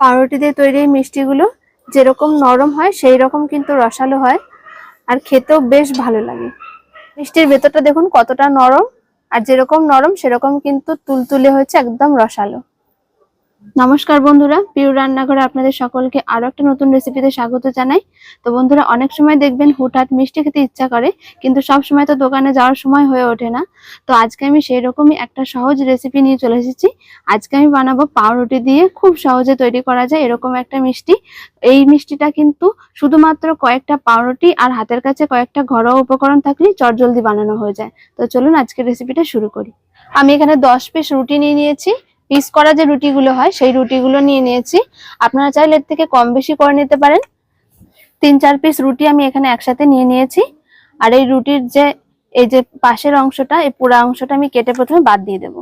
পাউরুটি দিয়ে তৈরি মিষ্টিগুলো যেরকম নরম হয় সেই রকম কিন্তু রসালো হয় আর খেতেও বেশ ভালো লাগে। মিষ্টির ভেতরটা দেখুন কতটা নরম, আর যেরকম নরম, সেরকম কিন্তু তুলতুলে হয়েছে একদম রসালো। নমস্কার বন্ধুরা পিউ রান্নাঘরে আপনাদের সকলকে আরও একটা নতুন রেসিপিতে স্বাগত জানাই। তো বন্ধুরা, অনেক সময় দেখবেন হুটহাট মিষ্টি খেতে ইচ্ছা করে, কিন্তু সব সময় তো দোকানে যাওয়ার সময় হয়ে ওঠে না। তো আজকে আমি সেই রকমই একটা সহজ রেসিপি নিয়ে চলে এসেছি। আজকে আমি বানাবো পাউরুটি দিয়ে খুব সহজে তৈরি করা যায় এরকম একটা মিষ্টি। এই মিষ্টিটা কিন্তু শুধুমাত্র কয়েকটা পাউরুটি আর হাতের কাছে কয়েকটা ঘরোয়া উপকরণ থাকলেই চটজলদি বানানো হয়ে যায়। তো চলুন আজকের রেসিপিটা শুরু করি। আমি এখানে দশ পিস রুটি নিয়ে নিয়েছি। পিস করা যে রুটিগুলো হয়, সেই রুটিগুলো নিয়ে নিয়েছি। আপনারা চাইলে এর থেকে কম বেশি করে নিতে পারেন। তিন, চার পিস রুটি আমি এখানে একসাথে নিয়ে নিয়েছি। আর এই রুটির যে, এই যে পাশের অংশটা, এই পুরো অংশটা আমি কেটে প্রথমে বাদ দিয়ে দেব।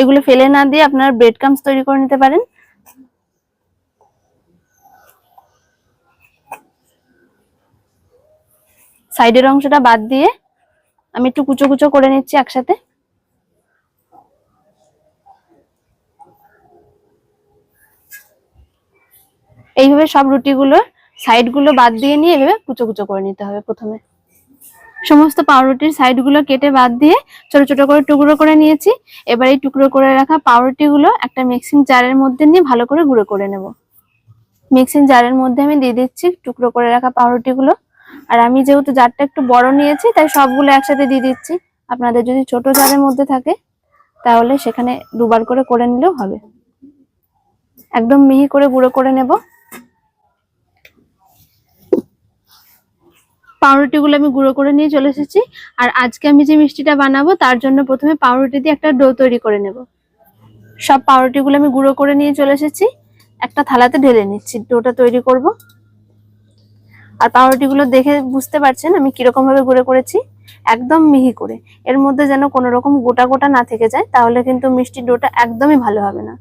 এগুলো ফেলে না দিয়ে আপনারা ব্রেড কামস তৈরি করে নিতে পারেন। সাইডের অংশটা বাদ দিয়ে আমি একটু কুচো কুচো করে নিচ্ছি একসাথে। এইভাবে সব রুটিগুলোর সাইডগুলো বাদ দিয়ে নিয়ে এভাবে কুচো কুচো করে নিতে হবে প্রথমে। সমস্ত পাউরুটির সাইডগুলো কেটে বাদ দিয়ে ছোট ছোট করে টুকরো করে নিয়েছি। এবার এই টুকরো করে রাখা পাউরুটি গুলো একটা মিক্সিং জারের মধ্যে নিয়ে ভালো করে গুঁড়ো করে নেব। মিক্সিং জারের মধ্যে আমি দিয়ে দিচ্ছি টুকরো করে রাখা পাউরুটি গুলো আর আমি যেহেতু জারটা একটু বড় নিয়েছি, তাই সবগুলো একসাথে দিয়ে দিচ্ছি। আপনাদের যদি ছোট জারের মধ্যে থাকে, তাহলে সেখানে দুবার করে করে নিলেও হবে। একদম মিহি করে গুঁড়ো করে নেব। পাউরুটিগুলো আমি গুঁড়ো করে নিয়ে চলে এসেছি। আর আজকে আমি যে মিষ্টিটা বানাবো, তার জন্য প্রথমে পাউরুটি দিয়ে একটা ডো তৈরি করে নেব। সব পাউরুটিগুলো আমি গুঁড়ো করে নিয়ে চলে এসেছি। একটা থালাতে ঢেলে নিচ্ছি, ডোটা তৈরি করব। আর পাউরুটিগুলো দেখে বুঝতে পারছেন আমি কীরকম ভাবে গুঁড়ো করেছি। একদম মিহি করে। এর মধ্যে যেন কোনো রকম গোটা গোটা না থেকে যায়, তাহলে কিন্তু মিষ্টি ডোটা একদমই ভালো হবে না।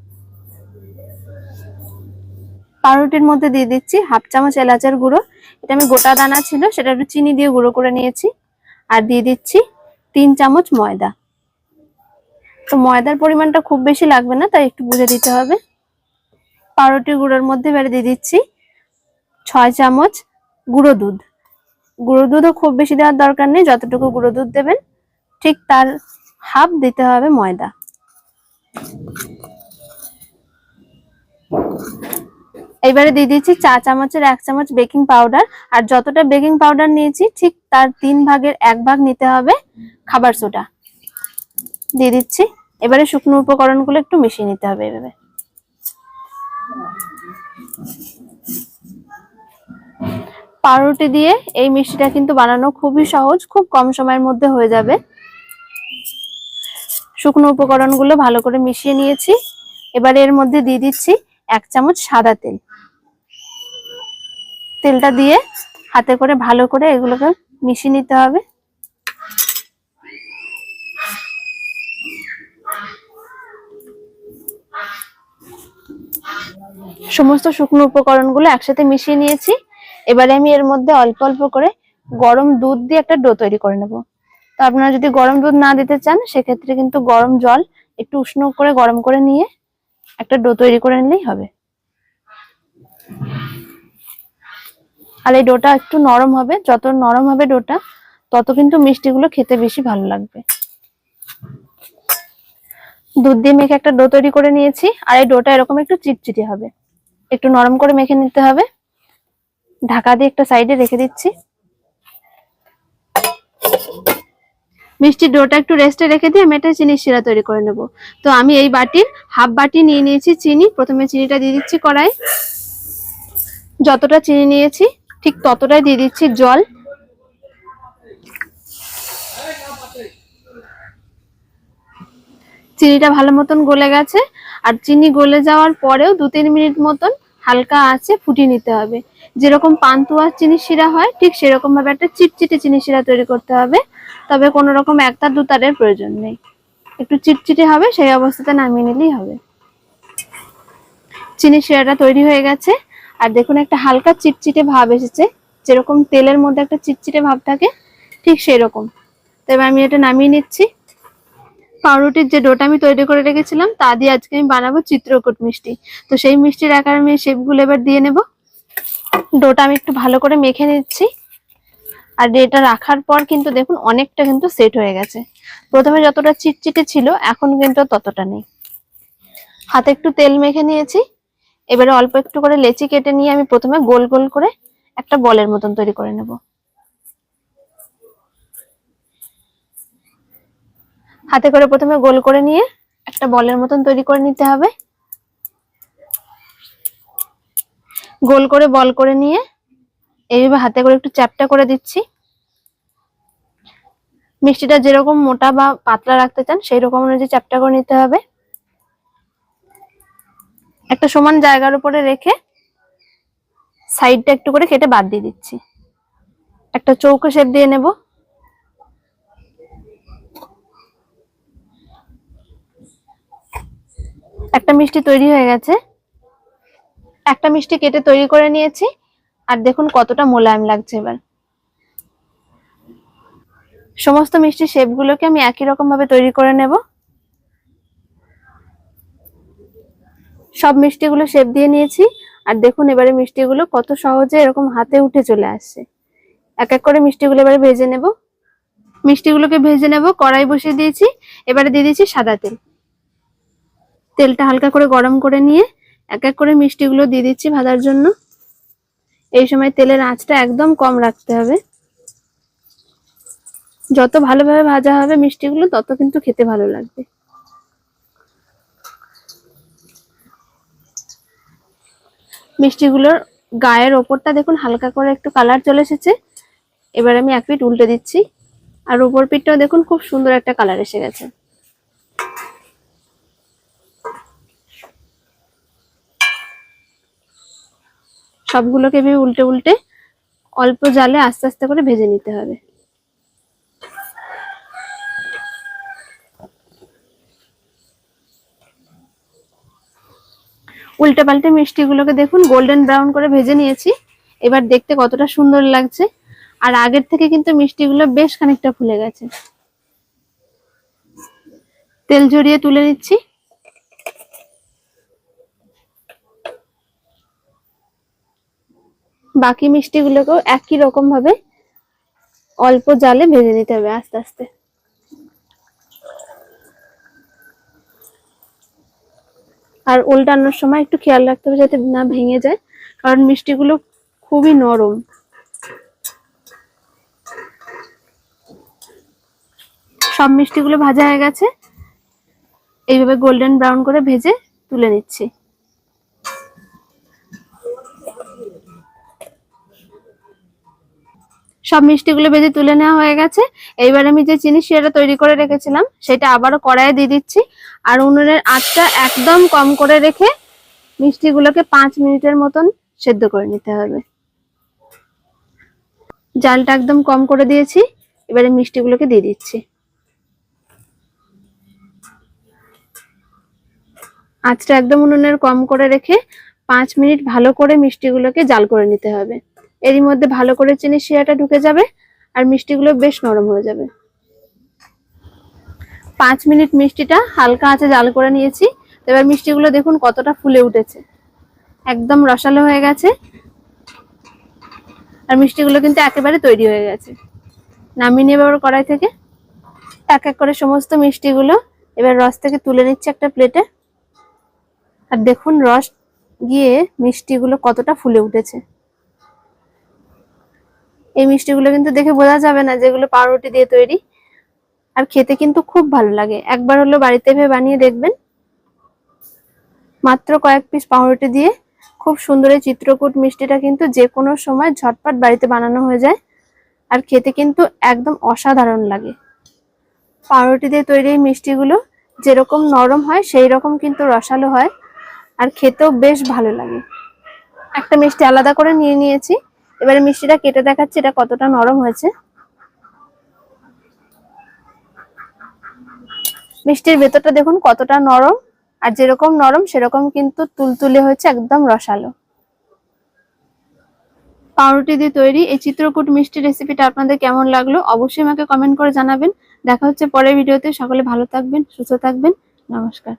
পাউরুটির মধ্যে দিয়ে দিচ্ছি হাফ চামচ এলাচের গুঁড়ো এটা আমি গোটা দানা ছিল, সেটা একটু চিনি দিয়ে গুঁড়ো করে নিয়েছি। আর দিয়ে দিচ্ছি তিন চামচ ময়দা। তো ময়দার পরিমাণটা খুব বেশি লাগবে না, তাই একটু বুঝে দিতে হবে। পাউরুটি গুঁড়োর মধ্যে এবারে দিয়ে দিচ্ছি ছয় চামচ গুঁড়ো দুধ। গুঁড়ো দুধও খুব বেশি দেওয়ার দরকার নেই, যতটুকু গুঁড়ো দুধ দেবেন, ঠিক তার হাফ দিতে হবে ময়দা। এবারে দিয়ে দিচ্ছি চা চামচের এক চামচ বেকিং পাউডার। আর যতটা বেকিং পাউডার নিয়েছি, ঠিক তার তিন ভাগের এক ভাগ নিতে হবে খাবার সোডা। দিয়ে দিচ্ছি। এবারে শুকনো উপকরণগুলো একটু মিশিয়ে নিতে হবে এভাবে। পাউরুটি দিয়ে এই মিষ্টিটা কিন্তু বানানো খুবই সহজ, খুব কম সময়ের মধ্যে হয়ে যাবে। শুকনো উপকরণগুলো ভালো করে মিশিয়ে নিয়েছি। এবারে এর মধ্যে দিয়ে দিচ্ছি এক চামচ সাদা তেল। তেলটা দিয়ে হাতে করে ভালো করে এগুলোকে মিশিয়ে নিতে হবে। সমস্ত শুকনো উপকরণগুলো একসাথে মিশিয়ে নিয়েছি। এবারে আমি এর মধ্যে অল্প অল্প করে গরম দুধ দিয়ে একটা ডো তৈরি করে নেব। তো আপনারা যদি গরম দুধ না দিতে চান, সেক্ষেত্রে কিন্তু গরম জল একটু উষ্ণ করে গরম করে নিয়ে একটা ডো তৈরি করে নিলেই হবে। আর এই ডোটা একটু নরম হবে। যত নরম হবে ডোটা, তত কিন্তু মিষ্টিগুলো খেতে বেশি ভালো লাগবে। দুধ দিয়ে মেখে একটা ডো তৈরি করে নিয়েছি, আর এই ডোটা এরকম একটু চিটচিটে হবে। একটু নরম করে মেখে নিতে হবে। ঢাকা দিয়ে একটা সাইডে রেখে দিচ্ছি। মিষ্টির ডোটা একটু রেস্টে রেখে দিয়ে আমি একটা চিনির শিরা তৈরি করে নেব। তো আমি এই বাটির হাফ বাটি নিয়ে নিয়েছি চিনি। প্রথমে চিনিটা দিয়ে দিচ্ছি কড়াই যতটা চিনি নিয়েছি ঠিক ততটাই দিয়ে দিচ্ছি জল। চিনিটা ভালো মতন গলে গেছে, আর চিনি গলে যাওয়ার পরেও দু তিন মিনিট মতন হালকা আছে ফুটিয়ে নিতে হবে। যেরকম পান্তুয়ার চিনি শিরা হয়, ঠিক সেরকম ভাবে একটা চিটচিটে চিনি শিরা তৈরি করতে হবে। তবে কোনো রকম একতার দুতারের প্রয়োজন নেই। একটু চিটচিটে হবে, সেই অবস্থাতে নামিয়ে নিলেই হবে। চিনি শিরাটা তৈরি হয়ে গেছে। আর দেখুন একটা হালকা চিটচিটে ভাব এসেছে। যেরকম তেলের মধ্যে একটা চিটচিটে ভাব থাকে, ঠিক সেই রকম তো এবার আমি এটা নামিয়ে নিচ্ছি। পাউরুটির যে ডোটা আমি তৈরি করে রেখেছিলাম, তা দিয়ে আজকে আমি বানাবো চিত্রকূট মিষ্টি। তো সেই মিষ্টির আকার আমি শেপগুলো এবার দিয়ে নেব। ডোটা আমি একটু ভালো করে মেখে নিচ্ছি। আর এটা রাখার পর কিন্তু দেখুন অনেকটা কিন্তু সেট হয়ে গেছে। প্রথমে যতটা চিটচিটে ছিল, এখন কিন্তু ততটা নেই। হাতে একটু তেল মেখে নিয়েছি। এবারে অল্প একটু করে লেচি কেটে নিয়ে আমি প্রথমে গোল গোল করে একটা বলের মতন তৈরি করে নেব। হাতে করে প্রথমে গোল করে নিয়ে একটা বলের মতন তৈরি করে নিতে হবে। গোল করে বল করে নিয়ে এইভাবে হাতে করে একটু চ্যাপটা করে দিচ্ছি। মিষ্টিটা যেরকম মোটা বা পাতলা রাখতে চান সেই রকম অনুযায়ী চ্যাপটা করে নিতে হবে। একটা সমান জায়গার উপরে রেখে সাইডটা একটু করে কেটে বাদ দিয়ে দিচ্ছি। একটা চৌকো শেপ দিয়ে নেব। একটা মিষ্টি তৈরি হয়ে গেছে। একটা মিষ্টি কেটে তৈরি করে নিয়েছি। আর দেখুন কতটা মোলায়েম লাগছে এবার। সমস্ত মিষ্টি শেপগুলোকে আমি একই রকম ভাবে তৈরি করে নেব। সব মিষ্টিগুলো শেপ দিয়ে নিয়েছি। আর দেখুন এবারে মিষ্টিগুলো কত সহজে এরকম হাতে উঠে চলে আসছে এক এক করে মিষ্টিগুলো এবারে ভেজে নেব। মিষ্টিগুলোকে ভেজে নেব, কড়াই বসিয়ে দিয়েছি। এবারে দিয়ে দিয়েছি সাদা তেল। তেলটা হালকা করে গরম করে নিয়ে এক এক করে মিষ্টিগুলো দিয়ে দিচ্ছি ভাজার জন্য। এই সময় তেলের আঁচটা একদম কম রাখতে হবে। যত ভালোভাবে ভাজা হবে মিষ্টিগুলো, তত কিন্তু খেতে ভালো লাগবে। মিষ্টিগুলোর গায়ের ওপরটা দেখুন, হালকা করে একটু কালার চলে এসেছে। এবার আমি এক পিঠ উল্টে দিচ্ছি। আর উপর পিঠটাও দেখুন, খুব সুন্দর একটা কালার এসে গেছে। সবগুলোকে ভেবে উল্টে উল্টে অল্প জালে আস্তে আস্তে করে ভেজে নিতে হবে। উল্টে পাল্টে মিষ্টিগুলোকে দেখুন গোল্ডেন ব্রাউন করে ভেজে নিয়েছি। এবার দেখতে কতটা সুন্দর লাগছে। আর আগের থেকে কিন্তু মিষ্টিগুলো বেশ খানিকটা ফুলে গেছে। তেল জড়িয়ে তুলে নিচ্ছি। বাকি মিষ্টিগুলোকেও একই রকম ভাবে অল্প জালে ভেজে নিতে হবে আস্তে আস্তে। আর উল্টানোর সময় একটু খেয়াল রাখতে হবে যাতে না ভেঙে যায়, কারণ মিষ্টিগুলো খুবই নরম। সব মিষ্টিগুলো ভাজা হয়ে গেছে। এইভাবে গোল্ডেন ব্রাউন করে ভেজে তুলে নিচ্ছি। সব মিষ্টিগুলো ভেজে তুলে নেওয়া হয়ে গেছে। এইবার আমি যে চিনি শিরাটা তৈরি করে রেখেছিলাম, সেটা আবারও কড়াইয়ে দিয়ে দিচ্ছি। আর উনুনের আঁচটা একদম কম করে রেখে মিষ্টিগুলোকে পাঁচ মিনিটের মতন সেদ্ধ করে নিতে হবে। জালটা একদম কম করে দিয়েছি, এবারে মিষ্টিগুলোকে দিয়ে দিচ্ছি। আঁচটা একদম উনুনের কম করে রেখে পাঁচ মিনিট ভালো করে মিষ্টিগুলোকে জাল করে নিতে হবে। এরই মধ্যে ভালো করে চিনি শিরাটা ঢুকে যাবে আর মিষ্টিগুলো বেশ নরম হয়ে যাবে। পাঁচ মিনিট মিষ্টিটা হালকা আঁচে জাল করে নিয়েছি। এবার মিষ্টিগুলো দেখুন কতটা ফুলে উঠেছে। একদম রসালো হয়ে গেছে। আর মিষ্টিগুলো কিন্তু একেবারে তৈরি হয়ে গেছে। নামিয়ে নিয়ে এবার কড়াই থেকে। এক এক করে সমস্ত মিষ্টিগুলো এবার রস থেকে তুলে নিচ্ছে একটা প্লেটে। আর দেখুন রস গিয়ে মিষ্টিগুলো কতটা ফুলে উঠেছে। এই মিষ্টিগুলো কিন্তু দেখে বোঝা যাবে না যেগুলো পাউরুটি দিয়ে তৈরি। আর খেতে কিন্তু খুব ভালো লাগে। একবার হলো বাড়িতে ভেবে বানিয়ে দেখবেন। মাত্র কয়েক পিস পাউরুটি দিয়ে খুব সুন্দর এই চিত্রকূট মিষ্টিটা কিন্তু যে কোনো সময় ঝটপট বাড়িতে বানানো হয়ে যায়। আর খেতে কিন্তু একদম অসাধারণ লাগে। পাউরুটি দিয়ে তৈরি এই মিষ্টিগুলো যেরকম নরম হয় সেই রকম কিন্তু রসালো হয়। আর খেতেও বেশ ভালো লাগে। একটা মিষ্টি আলাদা করে নিয়ে নিয়েছি। এবারে মিষ্টিটা কেটে দেখাচ্ছি, এটা কতটা নরম হয়েছে। মিষ্টির ভেতরটা দেখুন কতটা নরম, আর যেরকম নরম সেরকম কিন্তু তুলতুলে হয়েছে, একদম রসালো। পাউরুটি দিয়ে তৈরি এই চিত্রকূট মিষ্টি রেসিপিটা আপনাদের কেমন লাগল অবশ্যই আমাকে কমেন্ট করে জানাবেন। দেখা হচ্ছে পরের ভিডিওতে, সকলে ভালো থাকবেন, সুস্থ থাকবেন, নমস্কার।